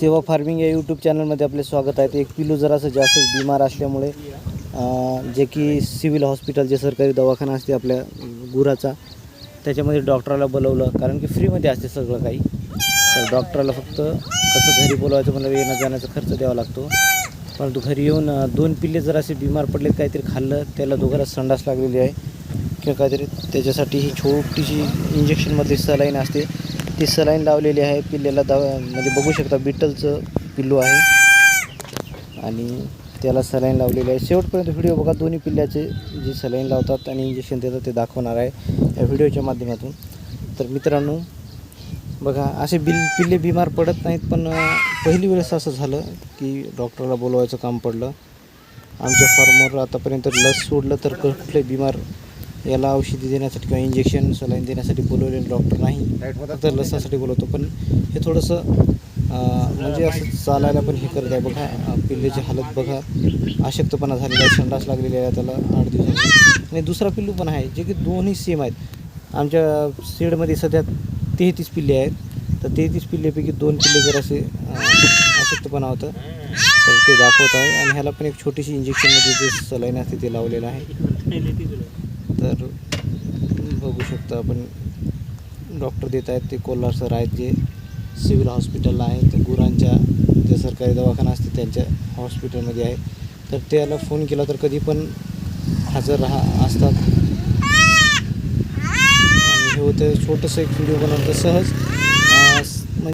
सेवा फार्मिंग या यूट्यूब चॅनलमध्ये आपले स्वागत आहे. एक पिलू जरासं जास्त बिमार असल्यामुळे जे की सिव्हिल हॉस्पिटल जे सरकारी दवाखाना असते आपल्या गुराचा त्याच्यामध्ये डॉक्टरला बोलवलं. कारण की फ्रीमध्ये असते सगळं काही. तर डॉक्टरला फक्त कसं घरी बोलवायचं म्हणलं येणं जाण्याचा खर्च द्यावा लागतो. परंतु घरी येऊन दोन पिल्ले जर असे बिमार पडलेत काहीतरी खाल्लं त्याला दोघांना संडास लागलेली आहे. किंवा काहीतरी त्याच्यासाठी ही छोटीशी इंजेक्शनमध्ये सलाईन असते. ती सलाईन लावलेली आहे पिल्ल्याला दवा म्हणजे बघू शकता बिटलचं पिल्लू आहे. आणि त्याला सलाईन लावलेली आहे. शेवटपर्यंत व्हिडिओ बघा दोन्ही पिल्ल्याचे जे सलाईन लावतात आणि इंजेक्शन देतात ते दाखवणार आहे या व्हिडिओच्या माध्यमातून. तर मित्रांनो बघा असे बिल पिल्ले बिमार पडत नाहीत पण पहिली वेळेस असं झालं की डॉक्टरला बोलवायचं काम पडलं. आमच्या फार्मवर आतापर्यंत लस सोडलं तर कुठले बिमार याला औषधी देण्यासाठी किंवा इंजेक्शन सलाईन देण्यासाठी बोलवलेले डॉक्टर नाही. फक्त लसासाठी बोलवतो. पण हे थोडंसं म्हणजे असं चालायला पण हे करत आहे. बघा पिल्लेची हालत बघा. अशक्तपणा झालेला आहे. संडास लागलेली आहे त्याला आठ दिवसांनी. आणि दुसरा पिल्लू पण आहे जे की दोन्ही सेम आहेत. आमच्या शेडमध्ये सध्या तेहतीस पिल्ले आहेत. तर तेहतीस पिल्लेपैकी दोन पिल्ले जर असे अशक्तपणा होतं तर ते दाखवत आहे. आणि ह्याला पण एक छोटीशी इंजेक्शनमध्ये जे सलाईन असते ते लावलेलं आहे. तर बघू शकतो आपण. डॉक्टर देत आहेत ते कोल्हार सर आहेत जे सिव्हिल हॉस्पिटलला आहेत. गुरांच्या जे सरकारी दवाखाना असते त्यांच्या हॉस्पिटलमध्ये आहे. तर त्याला फोन केला तर कधी पण हजर राहा असतात. आणि हे होतं छोटंसं एक व्हिडिओ बनवतं सहज